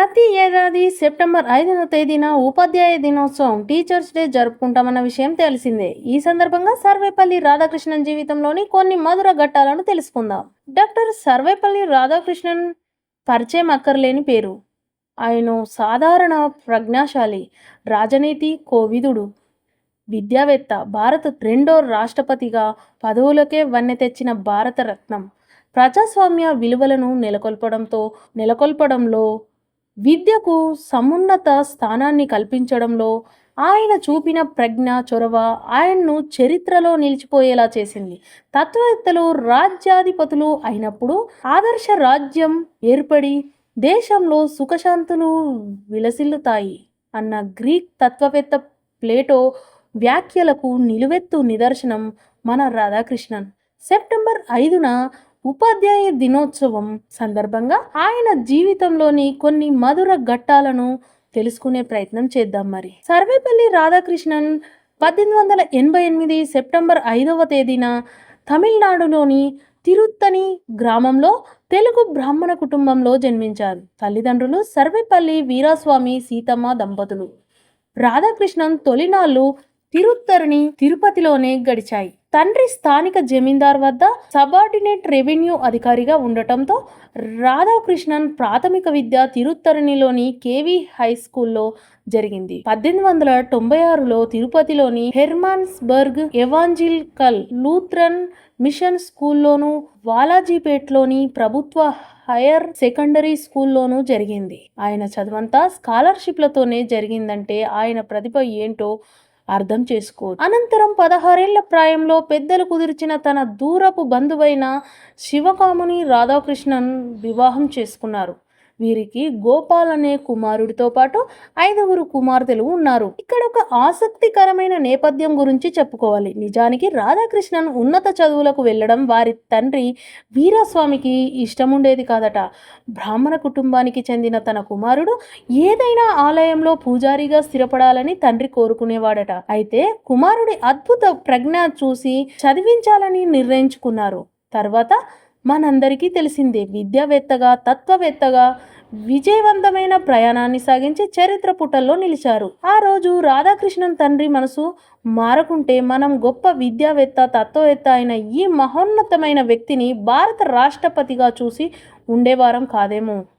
ప్రతి ఏడాది సెప్టెంబర్ ఐదవ తేదీన ఉపాధ్యాయ దినోత్సవం టీచర్స్ డే జరుపుకుంటామన్న విషయం తెలిసిందే. ఈ సందర్భంగా సర్వేపల్లి రాధాకృష్ణన్ జీవితంలోని కొన్ని మధుర ఘట్టాలను తెలుసుకుందాం. డాక్టర్ సర్వేపల్లి రాధాకృష్ణన్ పరిచయం అక్కర్లేని పేరు. ఆయన సాధారణ ప్రజ్ఞాశాలి రాజనీతి కోవిదుడు విద్యావేత్త భారత రెండో రాష్ట్రపతిగా పదవులకే వన్నె తెచ్చిన భారత రత్నం ప్రజాస్వామ్య విలువలను నెలకొల్పడంతో నెలకొల్పడంలో విద్యకు సమున్నత స్థానాన్ని కల్పించడంలో ఆయన చూపిన ప్రజ్ఞ చొరవ ఆయన్ను చరిత్రలో నిలిచిపోయేలా చేసింది. తత్వవేత్తలు రాజ్యాధిపతులు అయినప్పుడు ఆదర్శ రాజ్యం ఏర్పడి దేశంలో సుఖశాంతులు విలసిల్లుతాయి అన్న గ్రీక్ తత్వవేత్త ప్లేటో వ్యాఖ్యలకు నిలువెత్తు నిదర్శనం మన రాధాకృష్ణన్. సెప్టెంబర్ ఐదున ఉపాధ్యాయ దినోత్సవం సందర్భంగా ఆయన జీవితంలోని కొన్ని మధుర ఘట్టాలను తెలుసుకునే ప్రయత్నం చేద్దాం మరి. సర్వేపల్లి రాధాకృష్ణన్ పద్దెనిమిది వందల ఎనభై ఎనిమిది సెప్టెంబర్ ఐదవ తేదీన తమిళనాడులోని తిరుత్తని గ్రామంలో తెలుగు బ్రాహ్మణ కుటుంబంలో జన్మించారు. తల్లిదండ్రులు సర్వేపల్లి వీరాస్వామి సీతమ్మ దంపతులు. రాధాకృష్ణన్ తొలినాళ్ళు తిరుత్తరుని తిరుపతిలోనే గడిచాయి. తండ్రి స్థానిక జమీందార్ వద్ద సబార్డినేట్ రెవెన్యూ అధికారిగా ఉండటంతో రాధాకృష్ణన్ ప్రాథమిక విద్య తిరుత్తరినిలోని కేవీ హై స్కూల్లో జరిగింది. పద్దెనిమిది వందల తొంభై ఆరులో తిరుపతిలోని హెర్మాన్స్బర్గ్ ఎవాంజిల్కల్ లూథ్రన్ మిషన్ స్కూల్లోను వాలాజీపేట్లోని ప్రభుత్వ హైయర్ సెకండరీ స్కూల్లోనూ జరిగింది. ఆయన చదువంతా స్కాలర్షిప్లతోనే జరిగిందంటే ఆయన ప్రతిభ ఏంటో అర్థం చేసుకో అనంతరం పదహారేళ్ళ ప్రాయంలో పెద్దలు కుదిర్చిన తన దూరపు బంధువైన శివకాముని రాధాకృష్ణన్ వివాహం చేసుకున్నారు. వీరికి గోపాల్ అనే కుమారుడితో పాటు ఐదుగురు కుమార్తెలు ఉన్నారు. ఇక్కడ ఒక ఆసక్తికరమైన నేపథ్యం గురించి చెప్పుకోవాలి. నిజానికి రాధాకృష్ణన్ ఉన్నత చదువులకు వెళ్ళడం వారి తండ్రి వీరస్వామికి ఇష్టముండేది కాదట. బ్రాహ్మణ కుటుంబానికి చెందిన తన కుమారుడు ఏదైనా ఆలయంలో పూజారిగా స్థిరపడాలని తండ్రి కోరుకునేవాడట. అయితే కుమారుడి అద్భుత ప్రజ్ఞ చూసి చదివించాలని నిర్ణయించుకున్నారు. తర్వాత మనందరికీ తెలిసిందే విద్యావేత్తగా తత్వవేత్తగా విజయవంతమైన ప్రయాణాన్ని సాగించి చరిత్ర పుటల్లో నిలిచారు. ఆ రోజు రాధాకృష్ణన్ తండ్రి మనసు మారకుంటే మనం గొప్ప విద్యావేత్త తత్వవేత్త అయిన ఈ మహోన్నతమైన వ్యక్తిని భారత రాష్ట్రపతిగా చూసి ఉండేవారం కాదేమో.